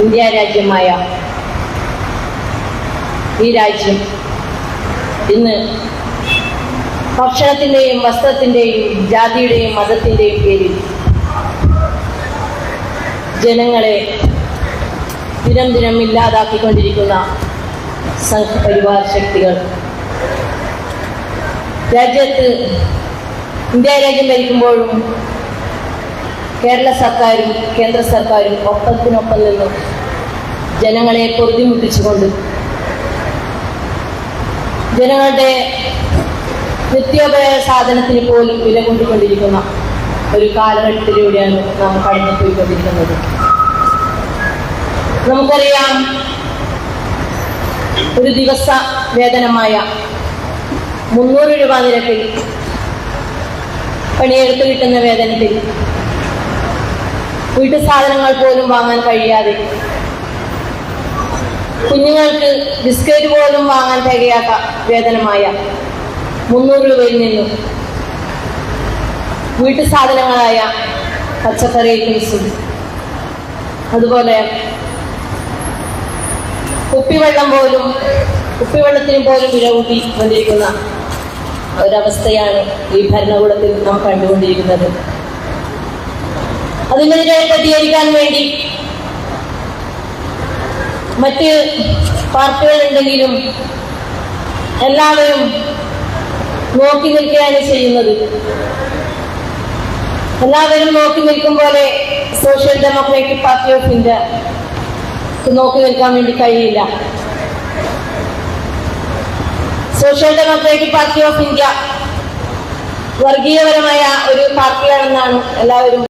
India രാജ്യമായ ഈ രാജ്യം ഇന്ന് ഭക്ഷണത്തിന്റെയും വസ്ത്രത്തിന്റെയും ജാതിയുടെയും മതത്തിന്റെയും പേരിൽ ജനങ്ങളെ ദിനം ദിനം ഇല്ലാതാക്കിക്കൊണ്ടിരിക്കുന്ന സംഘപരിവാർ ശക്തികൾ. രാജ്യത്ത് ഇന്ത്യ രാജ്യം ഭരിക്കുമ്പോഴും കേരള സർക്കാരും കേന്ദ്ര സർക്കാരും ഒപ്പത്തിനൊപ്പം നിന്ന് ജനങ്ങളെ പൊറുതിമുട്ടിച്ചുകൊണ്ട് ജനങ്ങളുടെ നിത്യോപയോഗ സാധനത്തിന് പോലും വില കൊണ്ടുകൊണ്ടിരിക്കുന്ന ഒരു കാലഘട്ടത്തിലൂടെയാണ് നാം കടന്നു പോയിക്കൊണ്ടിരിക്കുന്നത്. നമുക്കറിയാം ഒരു ദിവസ വേതനമായ മുന്നൂറ് രൂപ നിരക്കിൽ പണിയെടുത്ത് കിട്ടുന്ന വേതനത്തിൽ വീട്ടു സാധനങ്ങൾ പോലും വാങ്ങാൻ കഴിയാതെ. കുഞ്ഞുങ്ങൾക്ക് ബിസ്ക്കറ്റ് പോലും വാങ്ങാൻ തികയാത്ത വേതനമായ മുന്നൂറ് രൂപയിൽ നിന്നും വീട്ടു സാധനങ്ങളായ പച്ചക്കറി ഐറ്റംസും. അതുപോലെ കുപ്പിവെള്ളം പോലും കുപ്പിവെള്ളത്തിന് പോലും വില കൂട്ടി വന്നിരിക്കുന്ന ഒരവസ്ഥയാണ് ഈ ഭരണകൂടത്തിൽ നാം കണ്ടുകൊണ്ടിരിക്കുന്നത്. അതിനെതിരെ പ്രതികരിക്കാൻ വേണ്ടി മറ്റ് പാർട്ടികളുണ്ടെങ്കിലും എല്ലാവരും നോക്കി നിൽക്കുകയാണ് ചെയ്യുന്നത്. എല്ലാവരും നോക്കി നിൽക്കും പോലെ social democratic party of India നോക്കി നിൽക്കാൻ വേണ്ടി കഴിയില്ല. Social democratic party of India വർഗീയപരമായ ഒരു പാർട്ടിയാണെന്നാണ് എല്ലാവരും